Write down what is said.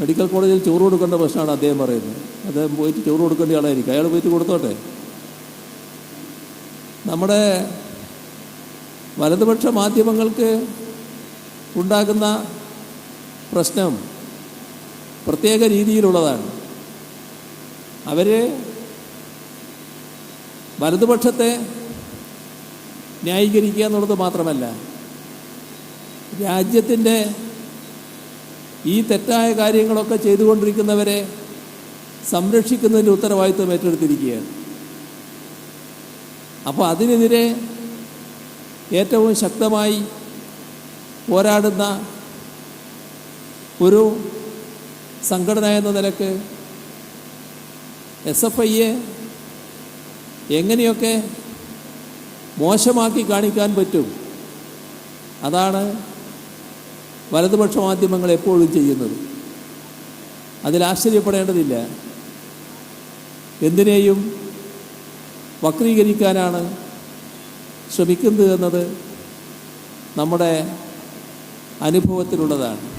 Medical കോളേജിൽ ചോറ് കൊടുക്കേണ്ട പ്രശ്നമാണ് അദ്ദേഹം പറയുന്നത്. അദ്ദേഹം പോയിട്ട് ചോറ് കൊടുക്കേണ്ട ആളായിരിക്കും. അയാൾ പോയിട്ട് കൊടുത്തോട്ടെ? നമ്മുടെ വലതുപക്ഷ മാധ്യമങ്ങൾക്ക് ഉണ്ടാകുന്ന പ്രശ്നം പ്രത്യേക രീതിയിലുള്ളതാണ്. അവർ വലതുപക്ഷത്തെ ന്യായീകരിക്കുക എന്നുള്ളത് മാത്രമല്ല രാജ്യത്തിന്റെ ഈ തെറ്റായ കാര്യങ്ങളൊക്കെ ചെയ്തുകൊണ്ടിരിക്കുന്നവരെ സംരക്ഷിക്കുന്നതിന്റെ ഉത്തരവാദിത്വം ഏറ്റെടുത്തിരിക്കുകയാണ്. അപ്പോൾ അതിനെതിരെ ഏറ്റവും ശക്തമായി പോരാടുന്ന ഒരു സംഘടന എന്ന നിലയ്ക്ക് എസ് എഫ് ഐയെ എങ്ങനെയൊക്കെ മോശമാക്കി കാണിക്കാൻ പറ്റും? അതാണ് വലതുപക്ഷ മാധ്യമങ്ങൾ എപ്പോഴും ചെയ്യുന്നത്. അതിൽ ആശ്ചര്യപ്പെടേണ്ടതില്ല. എന്തിനേയും വക്രീകരിക്കാനാണ് ശ്രമിക്കുന്നത് എന്നത് നമ്മുടെ അനുഭവത്തിലുള്ളതാണ്.